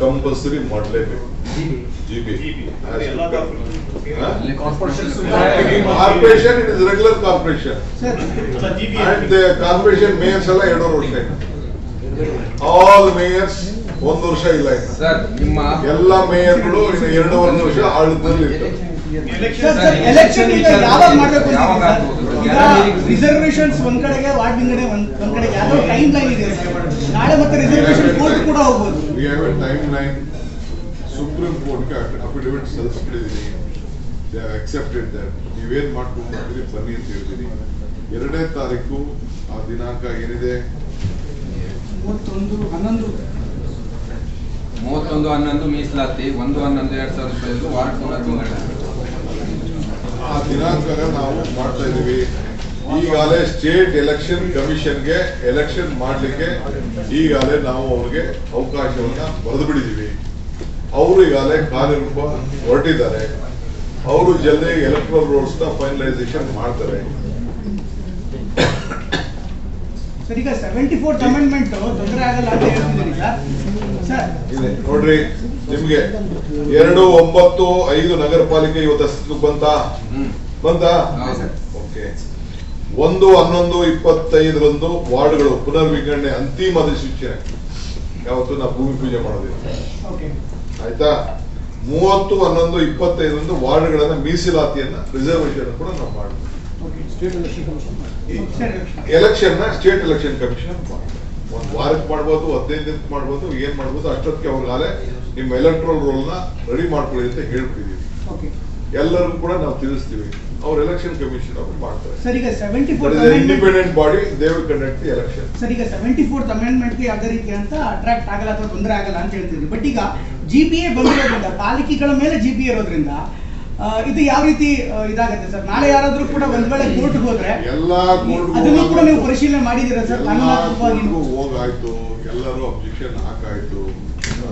Compulsory ಮಾಡಲೇಬೇಕು. Corporation it is regular corporation and corporation mayors ಎಲ್ಲ ಎರಡೂವರೆ ವರ್ಷ ಆಲ್ ಮೇಯರ್ಸ್ ಒಂದು ವರ್ಷ ಇಲ್ಲ ಸರ್ ನಿಮ್ಮ ಎಲ್ಲ ಮೇಯರ್ಗಳು ಎರಡು ಎರಡೂವರೆ ವರ್ಷ ಆಡಳಿತದಲ್ಲಿ ಇರ್ತಾರೆ ಸರ್, ಸರ್, ಎಲೆಕ್ಷನ್ ಯಾವಾಗ ಮಾಡ್ಬೇಕು ಯಾವಾಗ ಅಂತಿದ್ದೀರಿ ಸರ್? ರಿಸರ್ವೇಶನ್ಸ್ ಒಂದ್ ಕಡೆಗೆ ವಾರ್ಡ್ ಒಂದ್ ಕಡೆಗೆ ಟೈಮ್ ಲೈನ್ ಇದೆ ನಾಳೆ ಮತ್ತೆ ರಿಸರ್ವೇಶನ್ ಹೋಗ್ಬೋದು. We have a time line supreme ಕೋರ್ಟ್ಗೆ ಅಫಿಡವಿಟ್ ಸಲ್ಲಿಸ್ಬಿಟ್ಟಿದ್ದೀನಿ ದೇ ಹ್ಯಾವ್ ಅಕ್ಸೆಪ್ಟೆಡ್ ದಟ್ ನೀವೇನ್ ಮಾಡ್ಕೊಂಡಿದ್ದೀರಿ ಬನ್ನಿ ಅಂತ ಹೇಳ್ತೀನಿ. ಎರಡನೇ ತಾರೀಕು ಆ ದಿನಾಂಕ ಏನಿದೆ? ಮೂವತ್ತೊಂದು ಹನ್ನೊಂದು. ಮೂವತ್ತೊಂದು ಹನ್ನೊಂದು ಮೀಸಲಾತಿ. ಒಂದು ಹನ್ನೊಂದು ಎರಡ್ ಸಾವಿರದ ಇಪ್ಪತ್ತೈದು ವಾರ್ಡ್ ಸಭಾ ಆ ದಿನಾಂಕ ನಾವು ಮಾಡ್ತಾ ಇದೀವಿ ಈಗಾಗಲೇ ಸ್ಟೇಟ್ ಎಲೆಕ್ಷನ್ ಕಮಿಷನ್ಗೆ ಎಲೆಕ್ಷನ್ ಮಾಡಲಿಕ್ಕೆ ಈಗಾಗಲೇ ನಾವು ಅವ್ರಿಗೆ ಅವಕಾಶವನ್ನ ಬರೆದು ಬಿಡಿದೀವಿ ಅವರು ಈಗಾಗಲೇ ಕಾರ್ಯರೂಪ ಹೊರಟಿದ್ದಾರೆ. ಅವರು ಜಲ್ದಿ ಎಲೆಕ್ಟ್ರಲ್ ರೋಡ್ಸ್ನ ಫೈನಲೈಸೇಷನ್ ಮಾಡ್ತಾರೆ ನೋಡ್ರಿ ನಿಮ್ಗೆ ಎರಡು ಒಂಬತ್ತು ಐದು ನಗರ ಪಾಲಿಕೆ ಇವತ್ತು ಅಸ್ತಿತ್ವಕ್ಕೆ ಬಂತಾ? ಹ್ಮ್. ಬಂತಾ ಓಕೆ. ಒಂದು ಹನ್ನೊಂದು ಇಪ್ಪತ್ತೈದರಂದು ವಾರ್ಡ್ಗಳು ಪುನರ್ವಿಂಗಡಣೆ ಅಂತಿಮ ಸೂಚನೆ ಯಾವತ್ತು ನಾವು ಭೂಮಿ ಪೂಜೆ ಮಾಡೋದಿಲ್ಲ. ಓಕೆ ಆಯ್ತಾ? ಮೂವತ್ತು ಹನ್ನೊಂದು ಇಪ್ಪತ್ತೈದರಂದು ವಾರ್ಡ್ಗಳನ್ನ ಮೀಸಲಾತಿಯನ್ನ ರಿಸರ್ವೇಶನ್ ಕೂಡ ನಾವು ಮಾಡ್ತೀವಿ. ಎಲೆಕ್ಷನ್ನ ಸ್ಟೇಟ್ ಎಲೆಕ್ಷನ್ ಕಮಿಷನ್ ಒಂದು ವಾರಕ್ಕೆ ಮಾಡ್ಬೋದು ಹದಿನೈದು ದಿನಕ್ಕೆ ಮಾಡ್ಬೋದು ಏನ್ ಮಾಡ್ಬೋದು ಅಷ್ಟೊತ್ತಿಗೆ ಅವ್ರಿಗಾಲೆ ನಿಮ್ಮ ಎಲೆಕ್ಟ್ರಲ್ ರೋಲ್ನ ರೆಡಿ ಮಾಡ್ಕೊಳ್ಳಿ ಅಂತ ಹೇಳ್ಬಿಟ್ಟಿದೀವಿ. ಓಕೆ ಎಲ್ಲರಿಗೂ ಕೂಡ ನಾವು ತಿಳಿಸ್ತೀವಿ. ಅವ್ರ ಎಲೆಕ್ಷನ್ ಕಮಿಷನ್ ಅವರು ಮಾಡ್ತಾರೆ. ಸರ್ ಈಗ seventy independent body they will conduct the election sir ಈಗ ಸೆವೆಂಟಿ ಫೋರ್ತ್ ಅಮೆಂಡ್ಮೆಂಟ್ಗೆ ಯಾವುದೇ ರೀತಿ ಅಂತ ಅಟ್ರಾಕ್ಟ್ ಆಗಲ್ಲ ಅಥವಾ ತೊಂದರೆ ಆಗಲ್ಲ ಅಂತ ಹೇಳ್ತಿದ್ರಿ. ಬಟ್ ಈಗ ಜಿ ಪಿ ಎ ಬಂದಿರೋದ್ರಿಂದ ಪಾಲಿಕೆಗಳ ಮೇಲೆ ಜಿ ಪಿ ಇರೋದ್ರಿಂದ ಇದು ಯಾವ ರೀತಿ ಇದಾಗುತ್ತೆ ಸರ್? ನಾಳೆ ಯಾರಾದ್ರೂ ಕೂಡ ಒಂದ್ ವೇಳೆ ಕೋರ್ಟ್ ಹೋದ್ರೆ ಎಲ್ಲಾ ಅದನ್ನು ಕೂಡ ನೀವು ಪರಿಶೀಲನೆ ಮಾಡಿದಿರ ಸರ್? ಹೋಗಾಯ್ತು. ಎಲ್ಲರೂ ಅಬ್ಜೆಕ್ಷನ್ ಹಾಕಾಯ್ತು.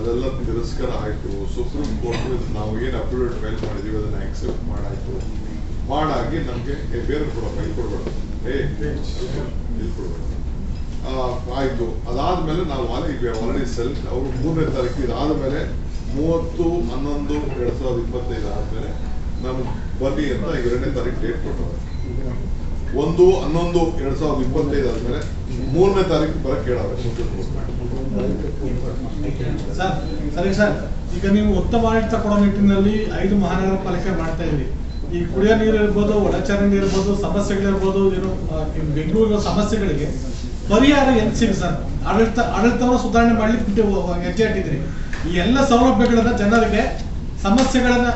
ಅದೆಲ್ಲ ತಿರಸ್ಕಾರ ಆಯ್ತು. ಸುಪ್ರೀಂ ಕೋರ್ಟ್ ನಾವು ಏನು ಅಪ್ರೂವ್ ಫೈಲ್ ಮಾಡಿದೀವಿ, ಅದನ್ನ ಆಕ್ಸೆಪ್ಟ್ ಮಾಡಾಯ್ತು. ಮಾಡಾಗಿ ನಮಗೆ ಬೇರೆ ಕೂಡ, ಫೈಲ್ ಕೊಡ್ಬೇಡ. ಏ ಇಲ್ಲಿ ಆಯ್ತು. ಅದಾದ್ಮೇಲೆ ನಾವು ಆಲ್ರೆಡಿ ಸೆಲ್, ಅವರು ಮೂರನೇ ತಾರೀಕು ಇದಾದ್ಮೇಲೆ ಮೂವತ್ತು, ಹನ್ನೊಂದು, ಎರಡು ಸಾವಿರದ ಇಪ್ಪತ್ತೈದು ಆದಮೇಲೆ ನಮ್ಗೆ ಬನ್ನಿ ಅಂತ ಎರಡನೇ ತಾರೀಕು ಡೇಟ್ ಕೊಟ್ಟವ್ರೆ. ಒಂದು ಹನ್ನೊಂದು ಎರಡ್ ಸಾವಿರದ ಇಪ್ಪತ್ತೈದು ಆದ್ಮೇಲೆ ಮೂರನೇ ತಾರೀಕು ಬರಕ್ ಕೇಳಿ ಸರ್ ಸರಿ ಈಗ ನೀವು ಉತ್ತಮ ಆಡಳಿತ ಕೊಡೋ ನಿಟ್ಟಿನಲ್ಲಿ ಐದು ಮಹಾನಗರ ಪಾಲಿಕೆ ಮಾಡ್ತಾ ಇದ್ರಿ ಈ ಕುಡಿಯೋ ನೀರು ಇರ್ಬೋದು ಒಳಚರಂಡಿ ಇರ್ಬೋದು ಸಮಸ್ಯೆಗಳಿರ್ಬೋದು ಏನು ಬೆಂಗಳೂರಿನ ಸಮಸ್ಯೆಗಳಿಗೆ ಪರಿಹಾರ ಎಲ್ಲಿ ಸಿಗ ಸರ್? ಆಡಳಿತ ಆಡಳಿತವನ್ನು ಸುಧಾರಣೆ ಮಾಡ್ಲಿಕ್ಕೆ ಬಿಟ್ಟು ಹೆಜ್ಜೆ ಇಟ್ಟಿದ್ರಿ ಈ ಎಲ್ಲ ಸೌಲಭ್ಯಗಳನ್ನ ಜನರಿಗೆ ಸಮಸ್ಯೆಗಳನ್ನ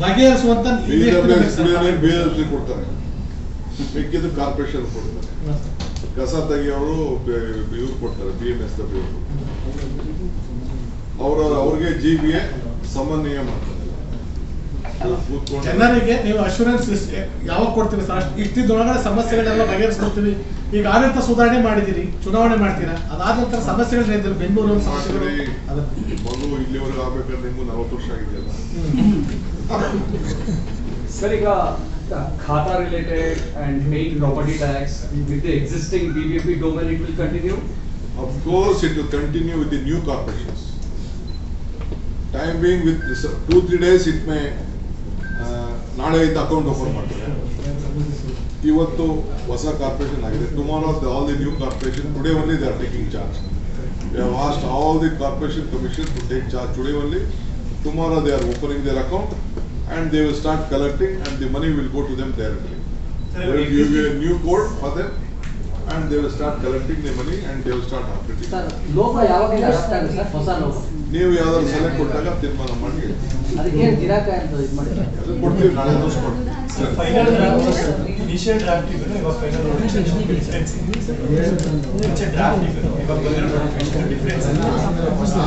ಬಗೆಹರಿಸುವಂತ ಕೊಡ್ತಾರೆ. ಮಿಕ್ಕಿದ್ದು ಕಾರ್ಪೊರೇಷನ್ ಕೊಡ್ತಾರೆ. ಕಸ ತೆಗಿಯೋರು ಇವ್ರು ಕೊಡ್ತಾರೆ ಬಿ ಎಂ ಎಸ್ ಡಬ್ಲ್ಯೂ ಅವ್ರ ಅವ್ರಿಗೆ ಜಿ ಬಿ ಎ ಸಮನ್ವಯ ಮಾಡ್ತಾರೆ. ಜನರಿಗೆ ನೀವು ಅಶೂರೆನ್ಸ್ ಯಾವಾಗ ಕೊಡ್ತೀರಿ ಸರ್? ಇಷ್ಟಿದ್ದೊಳಗಡೆ ಸಮಸ್ಯೆಗಳೆಲ್ಲ ಬಗೆಹರಿಸ್ಕೊಡ್ತೀವಿ ಈಗ ಆಡಳಿತ ಸುಧಾರಣೆ ಮಾಡಿದಿರಿ ಚುನಾವಣೆ ಮಾಡ್ತೀರಾ? ಅದಾದ ನಂತರ ಸಮಸ್ಯೆಗಳನ್ನ ಏನಿದೆ ಬೆಂಗಳೂರು ಸಮಸ್ಯೆಗಳು. ಮಗು ಇಲ್ಲಿವರೆಗೂ ಆಗ್ಬೇಕಾದ್ರೆ ನಿಮ್ಗೂ ನಲವತ್ತು ವರ್ಷ ಆಗಿದೆಯಲ್ಲ. ಸರ್ ಈಗ ಖಾತಾ related and paying property tax with the existing BBMP domain, it will continue? Of course, it will continue with the new corporations. Time being with this, uh, two, three days it may, uh, ನಾಳೆ ಐದು account open ಮಾಡ್ತಾರೆ ಇವತ್ತು ಹೊಸ corporation ಆಗಿದೆ tomorrow all the new corporation today only they are taking charge we have asked all the corporation commission to take charge today only tomorrow they are opening their account And they will start collecting and the money will go to them directly They will give you a new code for them and they will start collecting the money and they will start operating. Sir ಲೋಪ ಯಾವಾಗಿಂದ adapt ಆಗುತ್ತೆ sir ಹೊಸ ಲೋಪ ನೀವು ಯಾವ್ದಾದ್ರು ಸಲಹೆ ಕೊಟ್ಟಾಗ ತೀರ್ಮಾನ ಮಾಡಿ. ಕೊಡ್ತೀವಿ ನಾಳೆ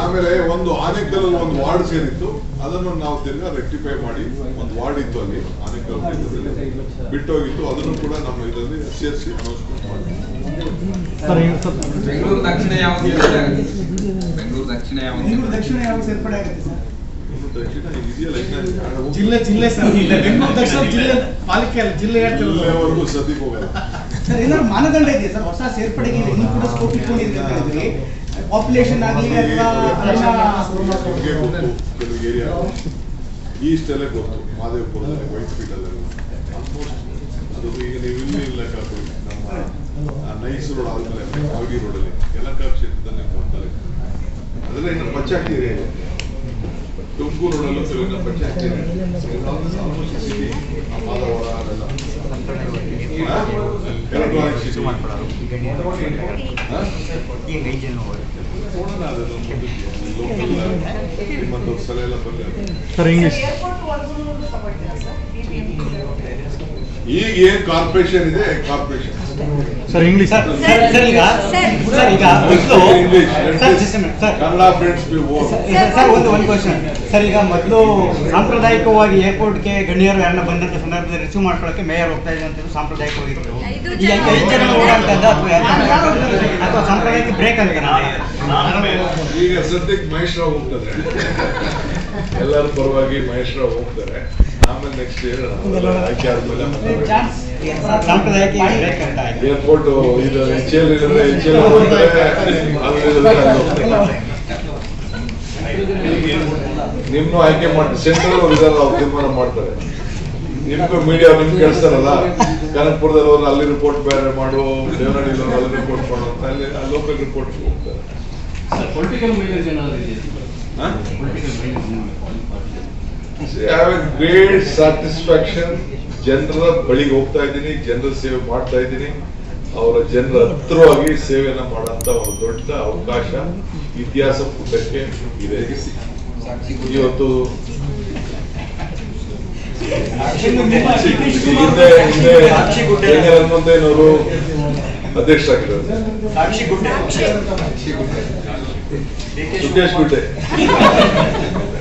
ಆಮೇಲೆ ಒಂದು ಆನೆಕಲ್ ಒಂದು ವಾರ್ಡ್ ಸೇರಿತ್ತು. ಅದನ್ನು ನಾವು ತಿರ್ಗಾ ರೆಕ್ಟಿಫೈ ಮಾಡಿ ಒಂದು ವಾರ್ಡ್ ಇತ್ತು ಅಲ್ಲಿ ಆನೆಕಲ್ ಬಿಟ್ಟೋಗಿತ್ತು. ಅದನ್ನು ಕೂಡ ನಮ್ಮ ಇದರಲ್ಲಿ ಸೇರಿಸಿ ಅನೌನ್ಸ್ಮೆಂಟ್ ಮಾಡಿ. ಬೆಂಗಳೂರು ದಕ್ಷಿಣ ಯಾವ? ಬೆಂಗಳೂರು ದಕ್ಷಿಣ ಸೇರ್ಪಡೆ ದಕ್ಷಿಣ ಯಾವ ಸೇರ್ಪಡೆ ಆಗುತ್ತೆ ಸರ್? ಜಿಲ್ಲೆ ಜಿಲ್ಲೆ ಸರ್. ಬೆಂಗಳೂರು ದಕ್ಷಿಣ ಜಿಲ್ಲೆ ಪಾಲಿಕೆ ಅಲ್ಲ ಜಿಲ್ಲೆ ಹೇಳ್ತಿರೋದು ಸದ್ಯಕ್ಕೆ ಹೋಗಲ್ಲ. ಸರ್ ಏನಾದ್ರು ಮಾನದಂಡ ಇದೆಯಾ ಸರ್? ಹೊಸ ಸೇರ್ಪಡೆಗೆ ಇನ್ನೂ ಕೂಡ ಸ್ಕೋಪ್ ಪಾಪ್ಯುಲೇಷನ್ ಆಗಲಿ ಗೊತ್ತು ಕೆಲವು ಏರಿಯಾ ಈಸ್ಟ್ ಅಲ್ಲೇ ಗೊತ್ತು ಮಾದೇವಪುರದಲ್ಲಿ ವೈಟ್ ಫೀಲ್ಡಲ್ಲಿ ಆಲ್ಮೋಸ್ಟ್ ಅದು ಈಗ ನೀವು ಇಲ್ಲಿ ಇಲ್ಲ ನೈಸ್ ರೋಡ್ ಆದ್ಮೇಲೆ ಕಾವಗಿ ರೋಡಲ್ಲಿ ಯಲಂಕ ಕ್ಷೇತ್ರದಲ್ಲಿ ಬರ್ತಾರೆ ಅದೆಲ್ಲ ಇನ್ನು ಪಂಚಾಯತ್ ಏರಿಯಾ ಇದೆ. ತುಮಕೂರು ರೋಡಲ್ಲೂ ಕೆಲವು ಇನ್ನು ಪಂಚಾಯತ್ ಸಲ ಎಲ್ಲ ಈಗ ಏನ್ ಕಾರ್ಪೊರೇಷನ್ ಇದೆ corporation sir English sir sir ಈಗ ಸರ್ ಈಗ ಮೊದಲು sir minute, sir Kannada friends sir ಒಂದು ಒಂದು ಕ್ವಶನ್ ಸರ್ ಈಗ ಮೊದಲು ಸಾಂಪ್ರದಾಯಿಕವಾಗಿ ಏರ್ಪೋರ್ಟ್ಗೆ ಗಣ್ಯರು ಯಾರನ್ನ ಬಂದಂತ ಸಂದರ್ಭದಲ್ಲಿ ರಿಸೀವ್ ಮಾಡ್ಕೊಳ್ಳೋಕೆ ಮೇಯರ್ ಹೋಗ್ತಾ ಇದೆ ಅಂತ ಸಾಂಪ್ರದಾಯಿಕವಾಗಿತ್ತು ಈಗ ಐದು ಜನ ಓಡಾಡ್ತದ ಅಥವಾ ಸಾಂಪ್ರದಾಯಿಕ ಬ್ರೇಕ್ ಅಂತ ಈಗ ಸದ್ಯಕ್ಕೆ ಮಹೇಶ್ ರಾವ್ ಹೋಗ್ತಾರೆ. ಎಲ್ಲರ ಪರವಾಗಿ ಮಹೇಶ್ ರಾವ್ ಹೋಗ್ತಾರೆ. ಆಮೇಲೆ ನೆಕ್ಸ್ಟ್ ಇಯರ್ ಆಯ್ಕೆ ಆದ್ಮೇಲೆ ಸಾಂಪ್ರದಾಯಿಕ ಏರ್ಪೋರ್ಟ್ ಇದು ಎಚ್ ಎಲ್ ಇದ್ರೆ ಎಚ್ ಎಲ್. ನಿಮ್ನು ಆಯ್ಕೆ ಮಾಡಿ ಸೆಂಟ್ರಲ್ ಅವ್ರು ಇದಾರೆ ಅವ್ರು ತೀರ್ಮಾನ ಮಾಡ್ತಾರೆ. ನಿಮ್ಗೂ ಮೀಡಿಯಾ ನಿಮ್ಗೆ ಕೇಳಿಸ್ತಾರಲ್ಲ ಕನಕಪುರದಲ್ಲಿ ಹೋದ್ರೆ ಅಲ್ಲಿ ರಿಪೋರ್ಟ್ ಬೇರೆ ಮಾಡು ದೇವನಹಳ್ಳಿ ಅಲ್ಲಿ ರಿಪೋರ್ಟ್ ಮಾಡು ಅಂತ ಅಲ್ಲಿ ಲೋಕಲ್ ರಿಪೋರ್ಟ್ ಹೋಗ್ತಾರೆ. ಪೊಲಿಟಿಕಲ್ ಮೈಲೇಜ್ ಏನಾದ್ರು ಇದೆ ಪೊಲಿಟಿಕಲ್ See, I ಸ್ಯಾಟಿಸ್ಫ್ಯಾಕ್ಷನ್. ಜನರ ಬಳಿಗೆ ಹೋಗ್ತಾ ಇದ್ದೀನಿ ಜನರ ಸೇವೆ ಮಾಡ್ತಾ ಇದ್ದೀನಿ. ಅವರ ಜನರ ಹತ್ರವಾಗಿ ಸೇವೆಯನ್ನ ಮಾಡಂತ ಒಂದು ದೊಡ್ಡ ಅವಕಾಶ ಇತಿಹಾಸ ಪುಟಕ್ಕೆ ಇದೆ ಇವತ್ತು ಹಿಂದೆ ಹಿಂದೆ ಸುಖೇಶ್ ಗುಡ್ಡೆ.